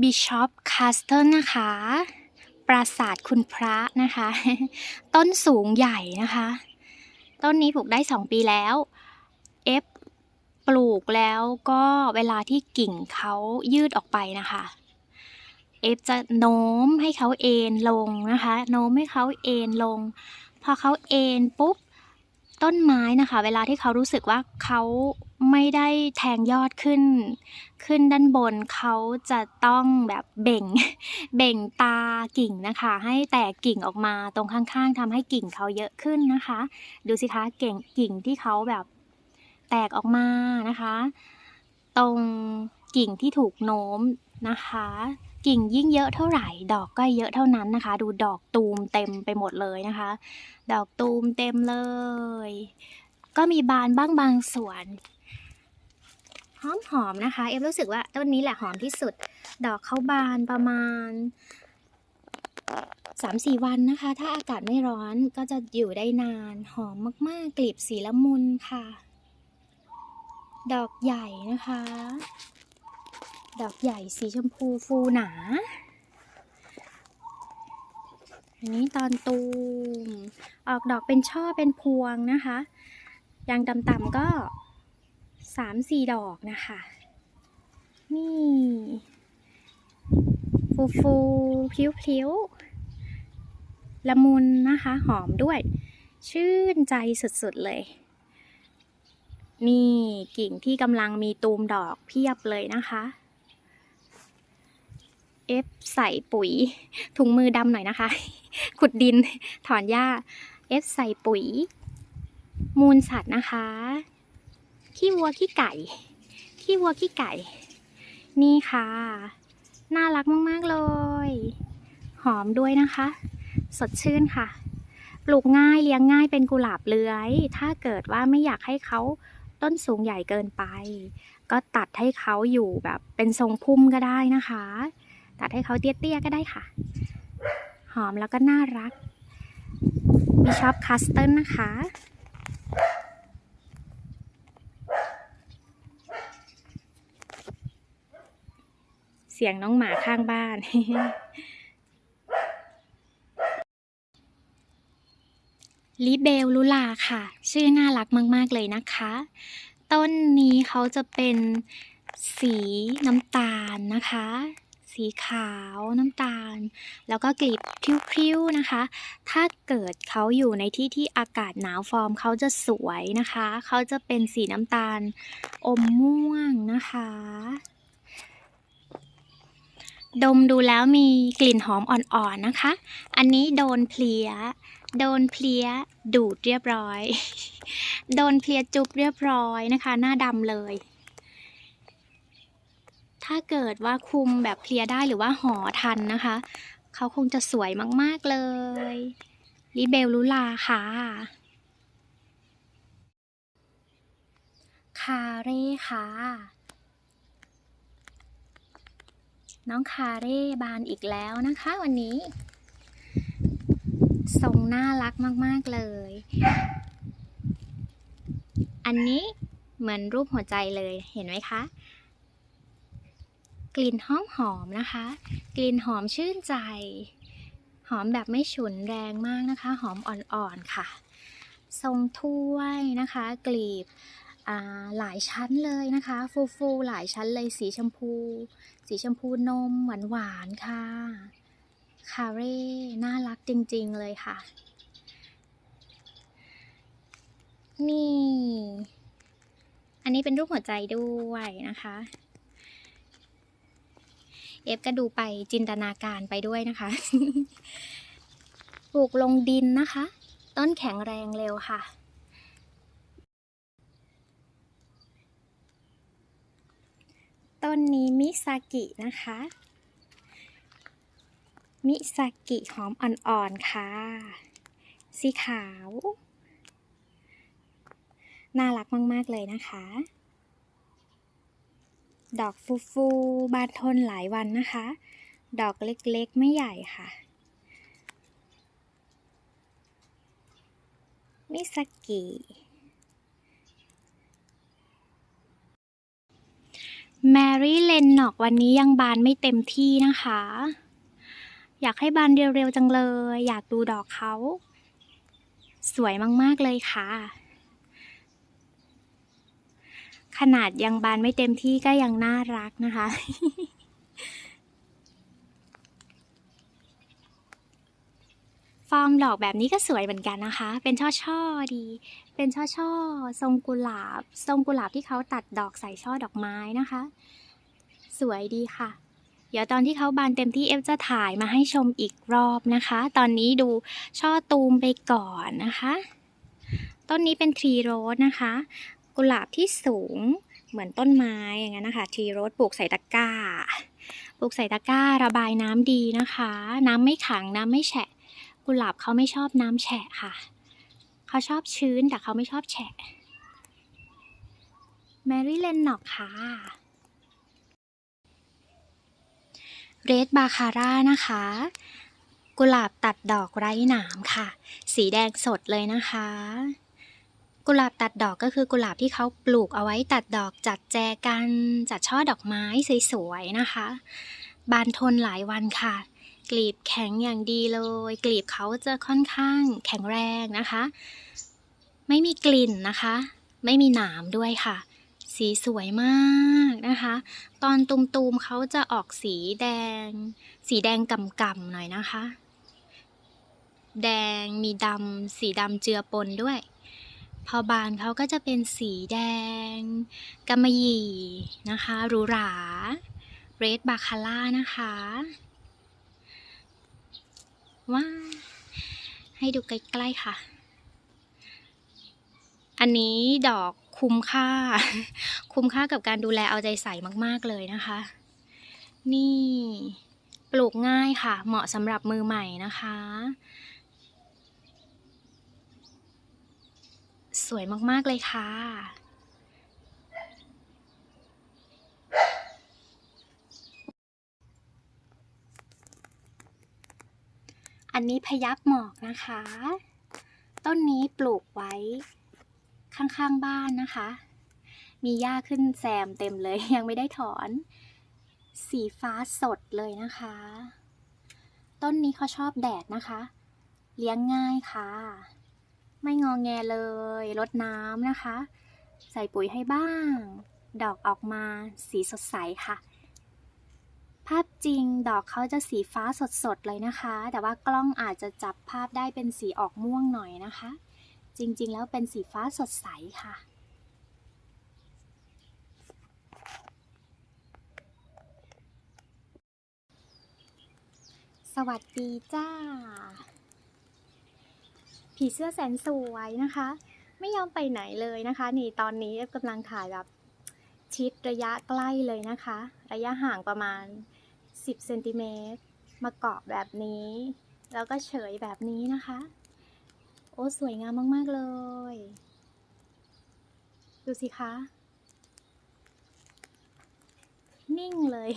บิชอปคาสเทิลนะคะ ปราสาทคุณพระนะคะ ต้นสูงใหญ่นะคะ ต้นนี้ปลูกได้2ปีแล้ว เอฟปลูกแล้วก็เวลาที่กิ่งเขายืดออกไปนะคะ เอฟจะโน้มให้เขาเอ็นลงนะคะ โน้มให้เขาเอ็นลง พอเขาเอ็นปุ๊บต้นไม้นะคะ เวลาที่เขารู้สึกว่าเขา ไม่ได้แทงยอดขึ้น ขึ้นด้านบนเขาจะต้องแบบเบ่ง เบ่งตากิ่งนะคะ ให้แตกกิ่งออกมาตรงข้างๆทำให้กิ่งเขาเยอะขึ้นนะคะ ดูสิคะเก่งกิ่งที่เขาแบบแตกออกมานะคะ ตรงกิ่งที่ถูกโน้มนะคะ กิ่งยิ่งเยอะเท่าไหร่ ดอกก็เยอะเท่านั้นนะคะ ดูดอกตูมเต็มไปหมดเลยนะคะ ดอกตูมเต็มเลย ก็มีบานบ้างบางส่วน หอมหอมนะคะ เอฟรู้สึกว่าต้นนี้แหละหอมที่สุด ดอกเขาบานประมาณ3-4วันนะคะ ถ้าอากาศไม่ร้อนก็จะอยู่ได้นาน หอมมากๆ กลีบสีละมุนค่ะ ดอกใหญ่นะคะ ดอกใหญ่สีชมพูฟูหนา อันนี้ตอนตูม ออกดอกเป็นช่อเป็นพวงนะคะยางต่ำๆก็ สามสี่ดอกนะคะ นี่ ฟูฟูพลิ้วพลิ้วละมุนนะคะ หอมด้วย ชื่นใจสุดๆเลย นี่กิ่งที่กำลังมีตูมดอกเพียบเลยนะคะเอฟใส่ปุ๋ยถุงมือดำหน่อยนะคะ ขุดดินถอนหญ้าเอฟใส่ปุ๋ย มูลสัตว์นะคะ ขี้วัวขี้ไก่ ขี้วัวขี้ไก่ นี่ค่ะ น่ารักมาก ๆ เลย หอมด้วยนะคะ สดชื่นค่ะ ปลูกง่ายเลี้ยงง่ายเป็นกุหลาบเลื้อย ถ้าเกิดว่าไม่อยากให้เขาต้นสูงใหญ่เกินไป ก็ตัดให้เขาอยู่แบบเป็นทรงพุ่มก็ได้นะคะ ตัดให้เขาเตี้ยๆก็ได้ค่ะ หอมแล้วก็น่ารัก มีชอบคัสเติลนะคะ เสียงน้องหมาข้างบ้าน ลิเบลลุลาค่ะ ชื่อน่ารักมาก ๆ เลยนะคะ ต้นนี้เขาจะเป็นสีน้ำตาลนะคะ สีขาวน้ำตาล แล้วก็กลีบพริ้วๆนะคะ ถ้าเกิดเขาอยู่ในที่ที่อากาศหนาวฟอร์มเขาจะสวยนะคะ เขาจะเป็นสีน้ำตาลอมม่วงนะคะ ดมดูแล้วมีกลิ่นหอมอ่อนๆนะคะ อันนี้โดนเพลีย โดนเพลียดูดเรียบร้อย โดนเพลียจุบเรียบร้อยนะคะ หน้าดำเลย ถ้าเกิดว่าคุมแบบเพลียได้หรือว่าห่อทันนะคะ เขาคงจะสวยมากๆเลยลิเบลลุลาค่ะคาเร่ค่ะ น้องคาเร่บานอีกแล้วนะคะวันนี้ทรงน่ารักมาก ๆ เลย อันนี้เหมือนรูปหัวใจเลยเห็นไหมคะ กลิ่นหอมหอมนะคะ กลิ่นหอมชื่นใจ หอมแบบไม่ฉุนแรงมากนะคะ หอมอ่อน ๆ ค่ะ ทรงถ้วยนะคะ กลีบ หลายชั้นเลยนะคะ ฟูฟูหลายชั้นเลยสีชมพู สีชมพูนมหวานหวานๆค่ะ คาเร่ น่ารักจริงๆเลยค่ะ นี่ อันนี้เป็นรูปหัวใจด้วยนะคะเอฟก็ดูไปจินตนาการไปด้วยนะคะ ปลูกลงดินนะคะ ต้นแข็งแรงเร็วค่ะ ต้นนี้มิซากินะคะ มิซากิหอมอ่อนๆค่ะ สีขาว น่ารักมาก ๆ เลยนะคะ ดอกฟูฟูๆบานทนหลายวันนะคะ ดอกเล็ก ๆ ไม่ใหญ่ค่ะ มิซากิ มรี่เลนนอกวันนี้ยังบานไม่เต็มที่นะคะ อยากให้บานเร็วๆจังเลย อยากดูดอกเขา สวยมากๆเลยค่ะ ขนาดยังบานไม่เต็มที่ก็ยังน่ารักนะคะ ฟอร์มดอกแบบนี้ก็สวยเหมือนกันนะคะ เป็นช่อช่อๆดี เป็นช่อช่อๆทรงกุหลาบ ทรงกุหลาบที่เขาตัดดอกใส่ช่อดอกไม้นะคะ สวยดีค่ะ เดี๋ยวตอนที่เขาบานเต็มที่เอฟจะถ่ายมาให้ชมอีกรอบนะคะ ตอนนี้ดูช่อตูมไปก่อนนะคะ ต้นนี้เป็นทรีโรสนะคะ กุหลาบที่สูงเหมือนต้นไม้อย่างนั้นนะคะ ทรีโรสปลูกใส่ตะกร้า ปลูกใส่ตะกร้าระบายน้ำดีนะคะ น้ำไม่ขังน้ำไม่แฉะ กุหลาบเขาไม่ชอบน้ำแฉะค่ะ เขาชอบชื้นแต่เขาไม่ชอบแฉะแมรี่เลนนอกค่ะเรดบาคาร่านะคะ กุหลาบตัดดอกไร้หนามค่ะ สีแดงสดเลยนะคะ กุหลาบตัดดอกก็คือกุหลาบที่เขาปลูกเอาไว้ตัดดอกจัดแจกัน จัดช่อดอกไม้สวยๆนะคะ บานทนหลายวันค่ะ กลีบแข็งอย่างดีเลย กลีบเขาจะค่อนข้างแข็งแรงนะคะ ไม่มีกลิ่นนะคะ ไม่มีหนามด้วยค่ะ สีสวยมากนะคะ ตอนตุมๆเขาจะออกสีแดง สีแดงกำๆหน่อยนะคะ แดงมีดำสีดำเจือปนด้วย พอบานเขาก็จะเป็นสีแดงกำมะหยี่นะคะหรูหราเรดบาคาร่านะคะ ว้าวให้ดูใกล้ ๆ ค่ะ อันนี้ดอกคุ้มค่า คุ้มค่ากับการดูแลเอาใจใส่มาก ๆ เลยนะคะ นี่ปลูกง่ายค่ะ เหมาะสำหรับมือใหม่นะคะ สวยมาก ๆ เลยค่ะ อันนี้พยับหมอกนะคะ ต้นนี้ปลูกไว้ข้างๆบ้านนะคะ มีหญ้าขึ้นแซมเต็มเลยยังไม่ได้ถอน สีฟ้าสดเลยนะคะ ต้นนี้เขาชอบแดดนะคะ เลี้ยงง่ายค่ะ ไม่งองแงเลยรดน้ำนะคะ ใส่ปุ๋ยให้บ้าง ดอกออกมาสีสดใสค่ะ ภาพจริงดอกเขาจะสีฟ้าสดๆเลยนะคะ แต่ว่ากล้องอาจจะจับภาพได้เป็นสีออกม่วงหน่อยนะคะ จริงๆ แล้วเป็นสีฟ้าสดใสค่ะ สวัสดีจ้า ผีเสื้อแสนสวยนะคะ ไม่ยอมไปไหนเลยนะคะ นี่ตอนนี้กำลังถ่ายแบบชิดระยะใกล้เลยนะคะ ระยะห่างประมาณ 10เซนติเมตรมาเกาะแบบนี้ แล้วก็เฉยแบบนี้นะคะ โอ้สวยงามมาก ๆ เลย ดูสิคะ นิ่งเลย